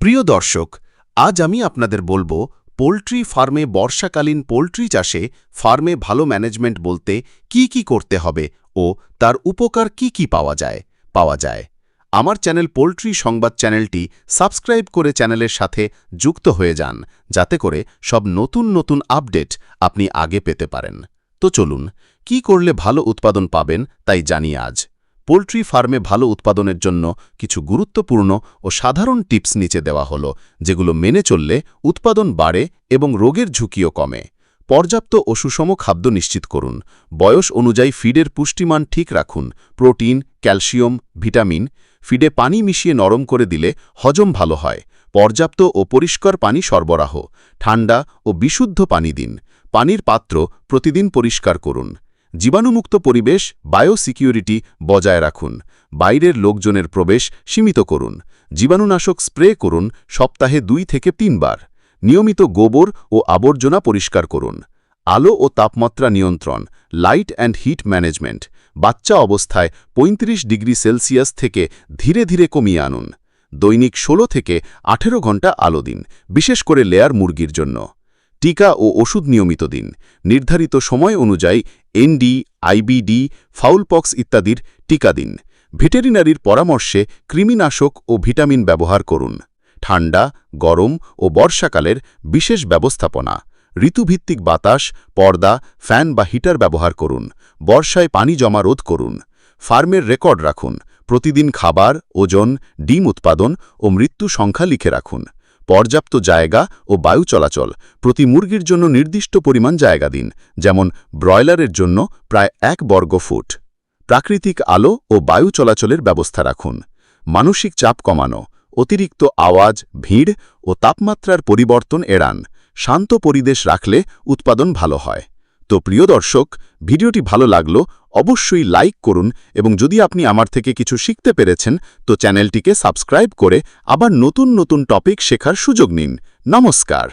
প্রিয় দর্শক, আজ আমি আপনাদের বলব, পোলট্রি ফার্মে বর্ষাকালীন পোলট্রি চাষে ফার্মে ভালো ম্যানেজমেন্ট বলতে কি কি করতে হবে ও তার উপকার কি কি পাওয়া যায় পাওয়া যায়। আমার চ্যানেল পোলট্রি সংবাদ চ্যানেলটি সাবস্ক্রাইব করে চ্যানেলের সাথে যুক্ত হয়ে যান, যাতে করে সব নতুন নতুন আপডেট আপনি আগে পেতে পারেন। তো চলুন, কি করলে ভালো উৎপাদন পাবেন তাই জানি আজ। পোলট্রি ফার্মে ভালো উৎপাদনের জন্য কিছু গুরুত্বপূর্ণ ও সাধারণ টিপস নিচে দেওয়া হলো, যেগুলো মেনে চললে উৎপাদন বাড়ে এবং রোগের ঝুঁকিও কমে। পর্যাপ্ত ও সুষম খাদ্য নিশ্চিত করুন। বয়স অনুযায়ী ফিডের পুষ্টিমান ঠিক রাখুন। প্রোটিন, ক্যালসিয়াম, ভিটামিন, ফিডে পানি মিশিয়ে নরম করে দিলে হজম ভালো হয়। পর্যাপ্ত ও পরিষ্কার পানি সরবরাহ। ঠান্ডা ও বিশুদ্ধ পানি দিন। পানির পাত্র প্রতিদিন পরিষ্কার করুন। জীবাণুমুক্ত পরিবেশ বায়োসিকিউরিটি বজায় রাখুন। বাইরের লোকজনের প্রবেশ সীমিত করুন। জীবাণুনাশক স্প্রে করুন সপ্তাহে দুই থেকে তিনবার। নিয়মিত গোবর ও আবর্জনা পরিষ্কার করুন। আলো ও তাপমাত্রা নিয়ন্ত্রণ, লাইট অ্যান্ড হিট ম্যানেজমেন্ট, বাচ্চা অবস্থায় ৩৫ ডিগ্রি সেলসিয়াস থেকে ধীরে ধীরে কমিয়ে আনুন। দৈনিক ১৬ থেকে ১৮ ঘণ্টা আলো দিন, বিশেষ করে লেয়ার মুরগির জন্য। টিকা ও ওষুধ নিয়মিত দিন। নির্ধারিত সময় অনুযায়ী এনডি আইবিডি ফাউলপক্স ইত্যাদির টিকা দিন। ভেটেরিনারির পরামর্শে কৃমিনাশক ও ভিটামিন ব্যবহার করুন। ঠান্ডা, গরম ও বর্ষাকালের বিশেষ ব্যবস্থাপনা। ঋতুভিত্তিক বাতাস, পর্দা, ফ্যান বা হিটার ব্যবহার করুন। বর্ষায় পানি জমা রোধ করুন। ফার্মের রেকর্ড রাখুন। প্রতিদিন খাবার, ওজন, ডিম উৎপাদন ও মৃত্যু সংখ্যা লিখে রাখুন। পর্যাপ্ত জায়গা ও বায়ু চলাচল প্রতি মুরগির জন্য নির্দিষ্ট পরিমাণ জায়গা দিন, যেমন ব্রয়লারের জন্য প্রায় এক বর্গ ফুট। প্রাকৃতিক আলো ও বায়ু চলাচলের ব্যবস্থা রাখুন। মানসিক চাপ কমানো, অতিরিক্ত আওয়াজ, ভিড় ও তাপমাত্রার পরিবর্তন এড়ান। শান্ত পরিবেশ রাখলে উৎপাদন ভালো হয়। তো প্রিয় দর্শক, ভিডিওটি ভালো লাগল, অবশ্যই লাইক করুন এবং যদি আপনি আমার থেকে কিছু শিখতে পেরেছেন, তো চ্যানেলটিকে সাবস্ক্রাইব করে আবার নতুন নতুন টপিক শেখার সুযোগ নিন। নমস্কার।